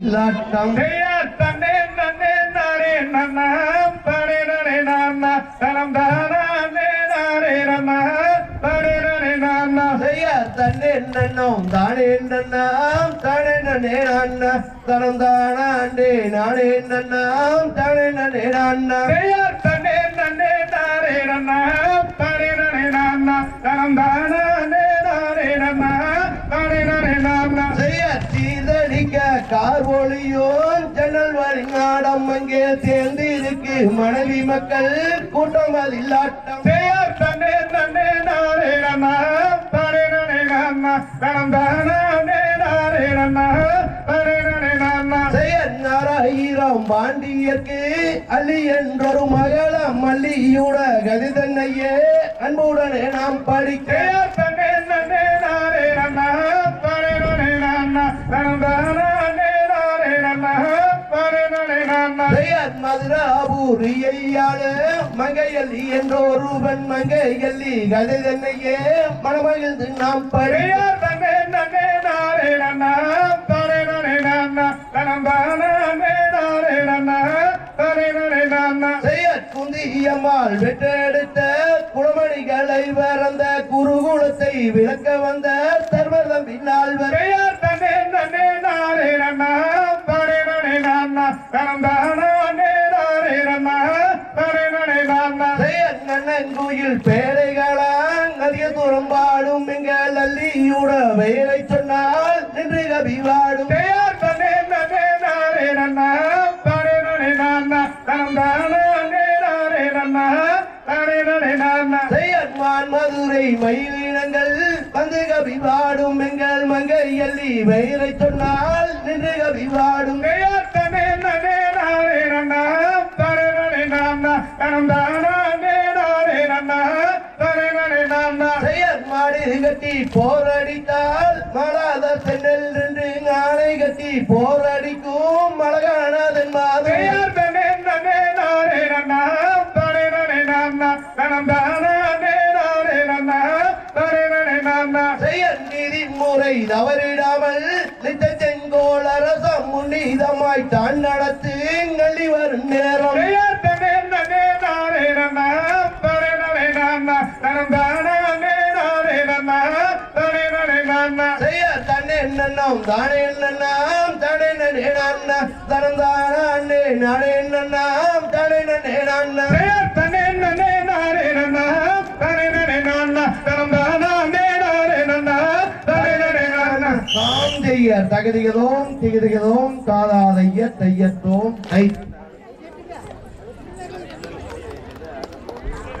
இல்லாட்டம். செய்யா தன்னே நன்னே நாரே நன்னா தானே தானா நன்னா தானே நன்னோம் தானே நன்னாம் தானே நன்னே நான்னா தனம் தானாண்டே நானே நன்னாம் தானே நன்னே. நான்னா தன்னே நன்னே நாரே நன்னா தானே நானே நானா தனம் தானா கார் ஒளியோ ஜன்னல் வழிநாடம் அங்கே சேர்ந்து இருக்கு. மனைவி மக்கள் கூட்டம் அது இல்லாட்டம். செய்யா தன்னே நன்னே நாரே நன்னா. தானே நானே தனம் தானா நாரே நானே நாராயிரம் பாண்டியர்க்கு அள்ளி என்றொரு மகளம் மல்லியுட கதி தன்னையே அன்புடனே நாம் படிக்க. தன்னே நன்னே நாரே தானே நானே தனம் நானா செய்யர் மதுராபூரியையாளு மங்கையல்லி என்றொருவன் மங்கையல்லி கதை தன்னையே மனமகிழ்ந்து நாம் பழையார் செய்யார் தன்னே நன்னே நாரே நன்னா தானே நானே நானா தனம் நாரே நன்னா தானே நானே நானா செய்யற் குந்தியம்மாள் வெற்றெடுத்த குளமணிகளை வரந்த குருகுலத்தை விளக்க வந்த சர்வதம் பின்னால் வர செய்யார் தன்னே நன்னே நாரே நன்னா தானே நானே நானா தனம் தானா நே நாரே நன்னா தானே நானே நானா செய்யற் நன்னங்குயில் பேழைகளான் அதிக தூரம் பாடும் எங்கள் அல்லியுட பெயரை சொன்னால் நின்று கவி வாடும் நன்னே நாரே நன்னா. தானே நானே தனம் தானா நாரே நன்னா. தானே நானே நானா செய்யற் மான் மதுரை மயிலினங்கள் வந்து கவி பாடும் எங்கள் மங்கை அல்லி பெயரை சொன்னால் நின்று கவி வாடும் செய்யார் மாடு கட்டி போரடித்தால் மலாத சென்னல் நின்று ஆணை கட்டி போரடிக்கும் மலகானதன் நானே நானா நானே நானா நீதி முறை தவறிடாமல் நித்த செங்கோல் அரசம் முன்னிதமாய் தான் நடத்து நள்ளி வரும் நேரம். செய்யார் நன்னம் தானே நன்னாம் தானே நனே நான்னா தனம் தானா அண்ணே நானே நன்னாம் தானே நனே நான்னா செய்யார் தன்னே நன்னே நாரே நன்னா தானே நானே நானா தனம் தானா நே நாரே நன்னா தானே நானே நானா தாம் செய்ய தகுதிகதோம் திகுதிகதோம் காதாதைய தையத்தோம் ஐ